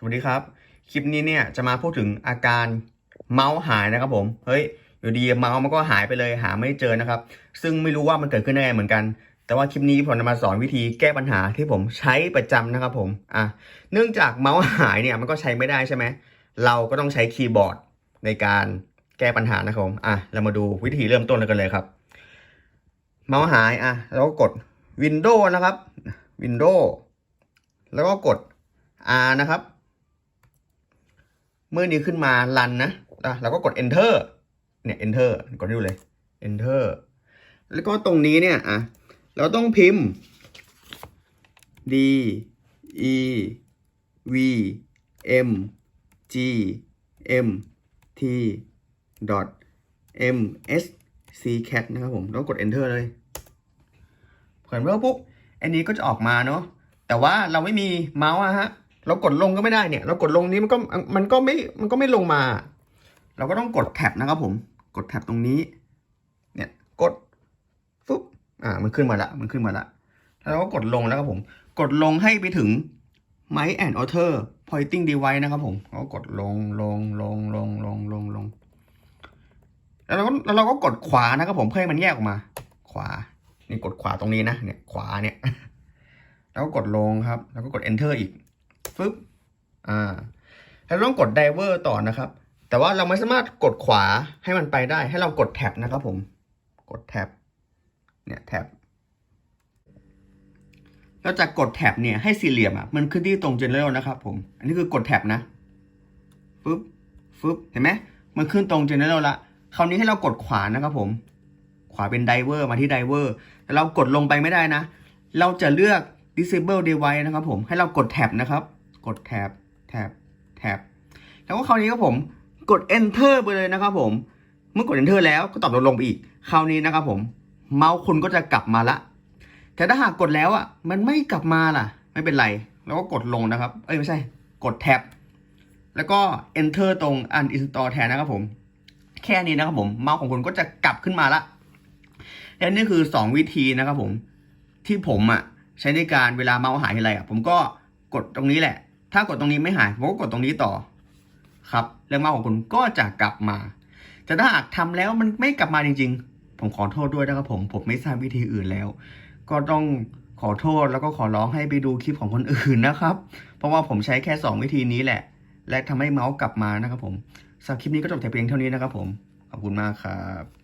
สวัสดีครับ คลิปนี้เนี่ยจะมาพูดถึงอาการเมาส์หายนะครับผม เฮ้ย อยู่ดีเมาส์มันก็หายไปเลยหาไม่เจอนะครับ ซึ่งไม่รู้ว่ามันเกิดขึ้นได้ไงเหมือนกัน แต่ว่าคลิปนี้ผมจะมาสอนวิธีแก้ปัญหาที่ผมใช้ประจำนะครับผม อะ เนื่องจากเมาส์หายเนี่ยมันก็ใช้ไม่ได้ใช่ไหม เราก็ต้องใช้คีย์บอร์ดในการแก้ปัญหานะครับผม อะ เรามาดูวิธีเริ่มต้นกันเลยครับ เมาส์หาย อะ แล้วก็กด Windows นะครับ Windows แล้วก็กด R นะครับ เมื่อนี้ขึ้นมารันนะอะเราก็กด enter เนี่ย enter กดดูเลย enter แล้วก็ตรงนี้เนี่ยอะเราต้องพิมพ์ d e v m g m t dot m s c cat นะครับผมแล้วกด enter เลยเผยเมื่อปุ๊บอันนี้ก็จะออกมาเนาะแต่ว่าเราไม่มีเมาส์อะฮะ เรากดลงก็ไม่ได้เนี่ย เรากดลงนี้มันก็มันก็ไม่มันก็ไม่ลงมา เราก็ต้องกดแท็บนะครับผม กดแท็บตรงนี้ เนี่ยกดฟุ๊บอ่ามันขึ้นมาละมันขึ้นมาละแล้วเราก็กดลงแล้วครับผม กดลงให้ไปถึง My and Author Pointing Device นะครับผมเราก็กดลงลงลงลงลงลงลงแล้วเราก็แล้วเราก็กดขวานะครับผมเพื่อให้มันแยกออกมา ขวา นี่กดขวาตรงนี้นะ เนี่ยขวาเนี่ย แล้วก็กดลงครับ แล้วก็กด enter อีก ฟึบอ่าแล้เราต้องกด diver ต่อนะครับ แต่ว่าเราไม่สามารถกดขวาให้มันไปได้ ให้เรากดแท็บนะครับผม กดแท็บ เนี่ยแท็บ เราจะกดแท็บเนี่ยให้สี่เหลี่ยมอะ มันขึ้นที่ตรง general นะครับผม อันนี้คือกดแท็บนะฟึ๊บ ฟึบ เห็นไหม มันขึ้นตรง general ละ คราวนี้ให้เรากดขวานะครับผม ขวาเป็น diver มาที่ diver แต่เรากดลงไปไม่ได้นะ เราจะเลือก disable device นะครับผม ให้เรากดแท็บนะครับ กดแท็บแท็บแท็บแล้วก็คราวนี้ครับผมกด enter ไปเลยนะครับผม เมื่อกด enter แล้วก็ตอบลดลงไปอีก คราวนี้นะครับผม เมาส์คุณก็จะกลับมาละ แต่ถ้าหากกดแล้วอะ มันไม่กลับมาล่ะ ไม่เป็นไร แล้วก็กดลงนะครับ เอ้ยไม่ใช่ กดแท็บ แล้วก็ enter ตรง uninstall แทนนะครับผม แค่นี้นะครับผม เมาส์ของคุณก็จะกลับขึ้นมาละ และนี่คือ 2 วิธีนะครับผม ที่ผมอะใช้ในการเวลาเมาส์หายทีไรอะ ผมก็กดตรงนี้แหละ ถ้ากดตรงนี้ไม่หายผมก็กดตรงนี้ต่อ ครับแล้วเมาส์ของคุณก็จะกลับมา แต่ถ้าหากทำแล้วมันไม่กลับมาจริง ๆ ผมขอโทษด้วยนะครับผม ผมไม่ทราบวิธีอื่นแล้ว ก็ต้องขอโทษแล้วก็ขอร้องให้ไปดูคลิปของคนอื่นนะครับ เพราะว่าผมใช้แค่ 2 วิธีนี้แหละ และทำให้เมาส์กลับมานะครับผมสำหรับคลิปนี้ก็จบแต่เพียงเท่านี้นะครับผม ขอบคุณมากครับ